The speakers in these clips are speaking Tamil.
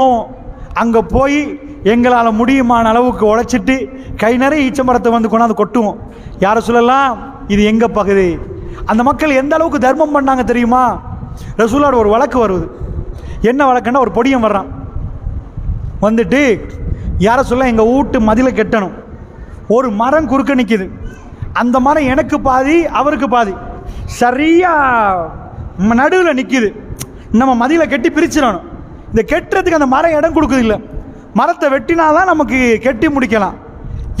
போவோம். அங்கே போய் எங்களால் முடியுமான அளவுக்கு உழைச்சிட்டு கை நிறைய ஈச்சமரத்தை வந்து கொண்டாந்து கொட்டுவோம். யாரை சொல்லலாம்? இது எங்கள் பகுதி? அந்த மக்கள் எந்த அளவுக்கு தர்மம் பண்ணாங்க தெரியுமா? ரசூலோட ஒரு வழக்கு வருது. என்ன வழக்குன்னா ஒரு பொடியம் வர்றான். வந்துட்டு யாரை சொல்ல எங்கள் வீட்டு மதிலை கெட்டணும். ஒரு மரம் குறுக்க நிற்கிது அந்த மரம் எனக்கு பாதி அவருக்கு பாதி. சரியாக நடுவில் நிற்கிது நம்ம மதிலை கட்டி பிரிச்சிடணும். இந்த கெட்டுறதுக்கு அந்த மரம் இடம் கொடுக்குது இல்லை மரத்தை வெட்டினாதான் நமக்கு கெட்டி முடிக்கலாம்.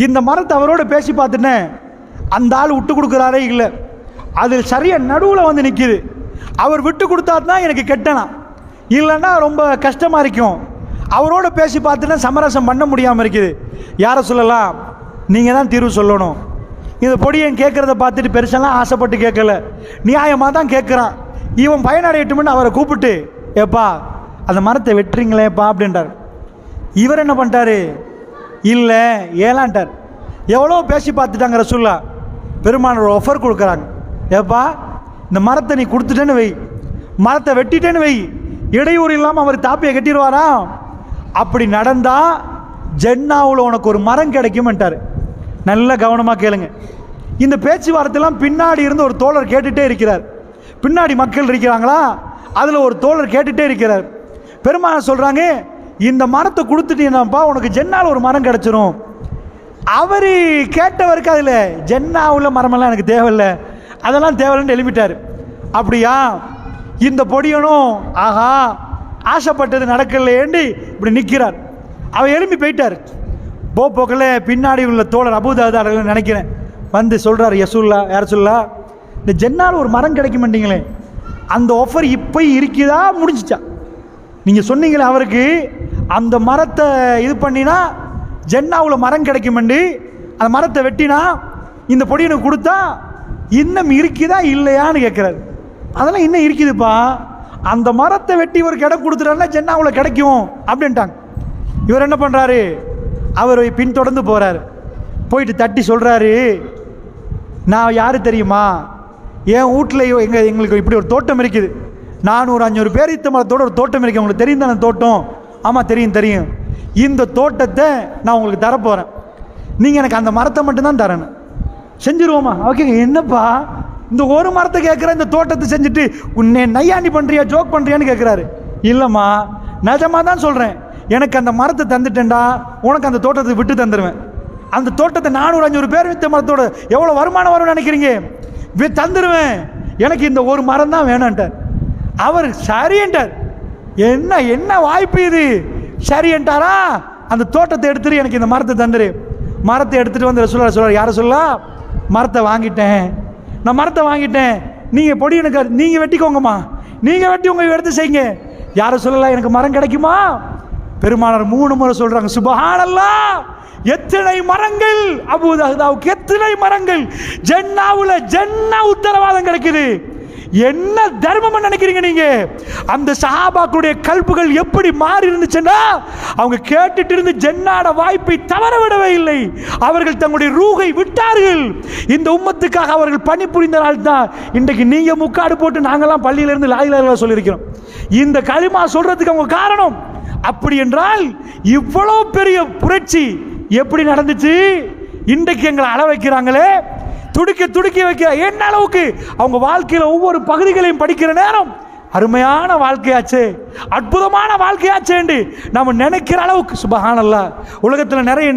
இந்த மரத்தை அவரோட பேசி பார்த்துட்டேன் அந்த ஆள் விட்டு கொடுக்குறாரே இல்லை. அது சரியாக நடுவில் வந்து நிற்கிது அவர் விட்டு கொடுத்தா தான் எனக்கு கெட்டலாம். இல்லைன்னா ரொம்ப கஷ்டமாக இருக்கும். அவரோட பேசி பார்த்துட்டா சமரசம் பண்ண முடியாமல் இருக்குது. யாரை சொல்லலாம்? நீங்கள் தான் தீர்வு சொல்லணும். இந்த பொடியன் கேட்குறத பார்த்துட்டு பெருசெல்லாம் ஆசைப்பட்டு கேட்கல. நியாயமாக தான் கேட்குறான். இவன் பயனடையட்டும்னு அவரை கூப்பிட்டு ஏப்பா அந்த மரத்தை வெட்டுறீங்களேப்பா அப்படின்றார். இவர் என்ன பண்ணிட்டாரு? இல்லை ஏலான்ட்டார். எவ்வளோ பேசி பார்த்துட்டாங்க ரசுல்லா. பெருமான ஒரு ஆஃபர் கொடுக்குறாங்க. ஏப்பா இந்த மரத்தை நீ கொடுத்துட்டேன்னு வை. மரத்தை வெட்டிட்டேன்னு வை. இடையூறு இல்லாமல் அவர் தாப்பியை கட்டிடுவாரா? அப்படி நடந்தால் ஜென்னாவில் உனக்கு ஒரு மரம் கிடைக்கும்ட்டார் நல்ல கவனமாக கேளுங்க. இந்த பேச்சுவார்த்தைலாம் பின்னாடி இருந்து ஒரு தோழர் கேட்டுகிட்டே இருக்கிறார். பின்னாடி மக்கள் இருக்கிறாங்களா? அதில் ஒரு தோழர் கேட்டுகிட்டே இருக்கிறார். பெருமான சொல்கிறாங்க இந்த மரத்தை கொடுத்துட்டீங்கன்னாப்பா உனக்கு ஜென்னால் ஒரு மரம் கிடச்சிரும். அவர் கேட்டவருக்கு அதில் ஜென்னா உள்ள மரமெல்லாம் எனக்கு தேவையில்லை. அதெல்லாம் தேவையில்லைன்னு எழுப்பிட்டார். அப்படியா? இந்த பொடியனும் ஆஹா ஆசைப்பட்டது நடக்கலையேண்டி. இப்படி நிற்கிறார் அவர் எழும்பி போயிட்டார். போ போக்கில் பின்னாடி உள்ள தோழர் அபுதாதாரர்கள் நினைக்கிறேன். வந்து சொல்கிறார் யசுல்லா யார் சொல்லா இந்த ஜென்னால் ஒரு மரம் கிடைக்க மாட்டீங்களே அந்த ஆஃபர் இப்போ இருக்குதா? முடிஞ்சிச்சா? நீங்கள் சொன்னீங்களே அவருக்கு அந்த மரத்தை இது பண்ணினா ஜென்னாவில் மரம் கிடைக்குமெண்டு அந்த மரத்தை வெட்டினா இந்த பொடியனுக்கு கொடுத்தா இன்னும் இருக்குதா இல்லையான்னு கேட்குறாரு. அதெல்லாம் இன்னும் இருக்குதுப்பா. அந்த மரத்தை வெட்டி ஒரு இடம் கொடுத்துட்டாருன்னா ஜென்னாவில் கிடைக்கும் அப்படின்ட்டாங்க. இவர் என்ன பண்ணுறாரு அவர் பின்தொடர்ந்து போகிறார் போயிட்டு தட்டி சொல்கிறாரு நான் யார் தெரியுமா? என் வீட்டில் எங்கள் எங்களுக்கு இப்படி ஒரு தோட்டம் இருக்குது. நானூறு அஞ்சூறு பேரித்த மரத்தோட ஒரு தோட்டம் இருக்குது உங்களுக்கு தெரியும் தானே தோட்டம்? ஆமாம் தெரியும் தெரியும். இந்த தோட்டத்தை நான் உங்களுக்கு தரப்போகிறேன் நீங்கள் எனக்கு அந்த மரத்தை மட்டும்தான் தரணும். செஞ்சுருவோமா? ஓகே என்னப்பா? இந்த ஒரு மரத்தை கேட்குற இந்த தோட்டத்தை செஞ்சுட்டு உன்னை நையாண்டி பண்ணுறியா ஜோக் பண்ணுறியான்னு கேட்குறாரு இல்லைம்மா நிஜமாக தான் சொல்கிறேன் எனக்கு அந்த மரத்தை தந்துட்டேன்டா. உனக்கு அந்த தோட்டத்தை விட்டு தந்துடுவேன் அந்த தோட்டத்தை நானூறு அஞ்சூறு பேர் வித்த மரத்தோட எவ்வளோ வருமானம் வரும்னு நினைக்கிறீங்க? வி- தந்துடுவேன் எனக்கு இந்த ஒரு மரம் தான் வேணான்ட்டார். அவர் சரின்ட்டார் என்ன என்ன வாய்ப்பு இது? சரின்ட்டாரா அந்த தோட்டத்தை எடுத்துரு எனக்கு இந்த மரத்தை தந்துரு. மரத்தை எடுத்துட்டு வந்து சொல்ல சொல்ல யாரை சொல்லலாம் மரத்தை வாங்கிட்டேன். நான் மரத்தை வாங்கிட்டேன். நீங்கள் பொடி எனக்கு நீங்கள் வெட்டிக்கோங்கம்மா. நீங்கள் வெட்டி உங்கள் எடுத்து செய்யுங்க. யாரை சொல்லலாம் எனக்கு மரம் கிடைக்குமா? பெருமானார் மூணு முறை சொல்றாங்க சுபஹானல்லா எத்தனை மரங்கள்? அபுதாவுக்கு எத்தனை மரங்கள்? ஜென்னாவுல ஜென்னா உத்தரவாதம் கிடைக்குது. என்ன தர்மம் நினைக்கிறீங்க நீங்க? அந்த சஹாபாக்களுடைய கல்புகள் எப்படி மாறி இருந்துச்சுன்னா அவங்க கேட்டுட்டு இருந்து ஜென்னாட வாய்ப்பை தவற விடவே இல்லை. அவர்கள் தங்களுடைய ரூகை விட்டார்கள். இந்த உம்மத்துக்காக அவர்கள் பணிபுரிந்த நாள் தான் இன்றைக்கு நீங்க முக்காடு போட்டு நாங்கெல்லாம் பள்ளியிலிருந்து இருந்து சொல்லியிருக்கிறோம். இந்த களிமா சொல்றதுக்கு அவங்க காரணம் அப்படி என்றால் இவ்வளோ பெரிய புரட்சி எப்படி நடந்துச்சு? இன்றைக்கு எங்களை அள வைக்கிறாங்களே துடிக்க துடிக்க வைக்க என்ன அளவுக்கு அவங்க வாழ்க்கையில் ஒவ்வொரு பகுதிகளையும் படிக்கிற நேரம் அருமையான வாழ்க்கையாச்சே அற்புதமான வாழ்க்கையாச்சேண்டு நம்ம நினைக்கிற அளவுக்கு சுபகானல்ல. உலகத்தில் நிறைய